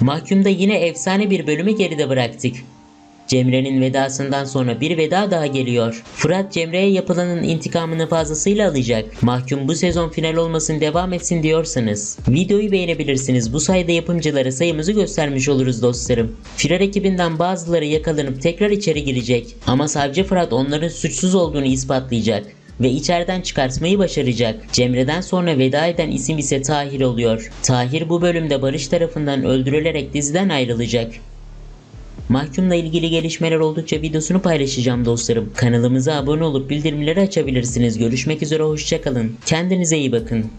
Mahkumda yine efsane bir bölümü geride bıraktık. Cemre'nin vedasından sonra bir veda daha geliyor. Fırat Cemre'ye yapılanın intikamını fazlasıyla alacak. Mahkum bu sezon final olmasın devam etsin diyorsanız videoyu beğenebilirsiniz. Bu sayede yapımcılara sayımızı göstermiş oluruz dostlarım. Firar ekibinden bazıları yakalanıp tekrar içeri girecek. Ama savcı Fırat onların suçsuz olduğunu ispatlayacak ve içeriden çıkartmayı başaracak. Cemre'den sonra veda eden isim ise Tahir oluyor. Tahir bu bölümde Barış tarafından öldürülerek diziden ayrılacak. Mahkumla ilgili gelişmeler oldukça videosunu paylaşacağım dostlarım. Kanalımıza abone olup bildirimleri açabilirsiniz. Görüşmek üzere hoşçakalın. Kendinize iyi bakın.